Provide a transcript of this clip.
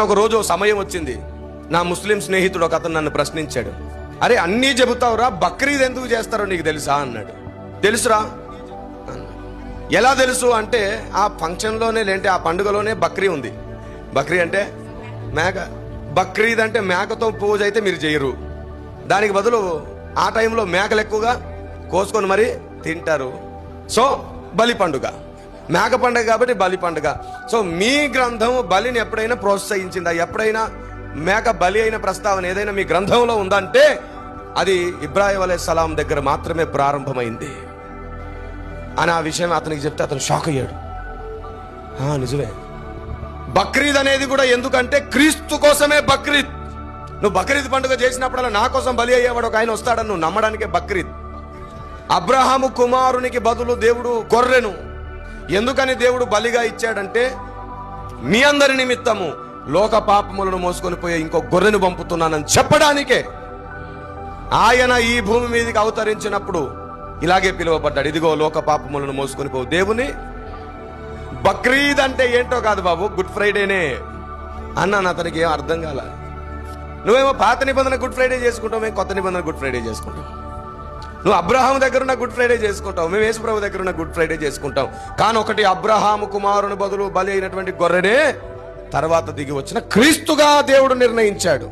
ఒక రోజు సమయం వచ్చింది. నా ముస్లిం స్నేహితుడు ఒక అతను నన్ను ప్రశ్నించాడు. అరే అన్నీ చెబుతావురా బక్రీద్ ఎందుకు చేస్తారో నీకు తెలుసా? అన్నాడు. తెలుసురా ఎలా తెలుసు అంటే ఆ ఫంక్షన్లోనే లేంటే ఆ పండుగలోనే బక్రీ ఉంది. బక్రీ అంటే? మేక. బక్రీద్ అంటే మేకతో పూజ అయితే మీరు చేయరు. దానికి బదులు ఆ టైంలో మేకలు ఎక్కువగా కోసుకొని మరి తింటారు. సో బలి పండుగ. మేక పండగ కాబట్టి బలి పండుగ. సో మీ గ్రంథము బలిని ఎప్పుడైనా ప్రోత్సహించిందా? ఎప్పుడైనా మేక బలి అయిన ప్రస్తావన ఏదైనా మీ గ్రంథంలో ఉందంటే అది ఇబ్రాహిం అలే సలాం దగ్గర మాత్రమే ప్రారంభమైంది. అని ఆ విషయం అతనికి చెప్తే అతను షాక్ అయ్యాడు. నిజమే. బక్రీద్ అనేది కూడా ఎందుకంటే క్రీస్తు కోసమే బక్రీద్. నువ్వు బక్రీద్ పండుగ చేసినప్పుడల్లా నా కోసం బలి అయ్యేవాడు ఒక ఆయన వస్తాడని నువ్వు నమ్మడానికే బక్రీద్. అబ్రహాము కుమారునికి బదులు దేవుడు గొర్రెను ఎందుకని దేవుడు బలిగా ఇచ్చాడంటే మీ అందరి నిమిత్తము లోక పాపములను మోసుకొని పోయే ఇంకో గొర్రెను పంపుతున్నానని చెప్పడానికే. ఆయన ఈ భూమి మీదకి అవతరించినప్పుడు ఇలాగే పిలువబడ్డాడు ఇదిగో లోక పాపములను మోసుకొని పోవు దేవుని. బక్రీద్ అంటే ఏంటో కాదు బాబు గుడ్ ఫ్రైడేనే. అన్నాను అతనికి ఏం అర్థం కాల. నువ్వేమో పాత నిబంధన గుడ్ ఫ్రైడే చేసుకుంటావు మేము కొత్త నిబంధన గుడ్ ఫ్రైడే చేసుకుంటాం. నువ్వు అబ్రహాం దగ్గర ఉన్న గుడ్ ఫ్రైడే చేసుకుంటావు మేము యేసుప్రభు దగ్గర ఉన్న గుడ్ ఫ్రైడే చేసుకుంటాం. కానీ ఒకటి అబ్రహాము కుమారుని బదులు బలి అయినటువంటి గొర్రెనే తర్వాత దిగి వచ్చిన క్రీస్తుగా దేవుడు నిర్ణయించాడు.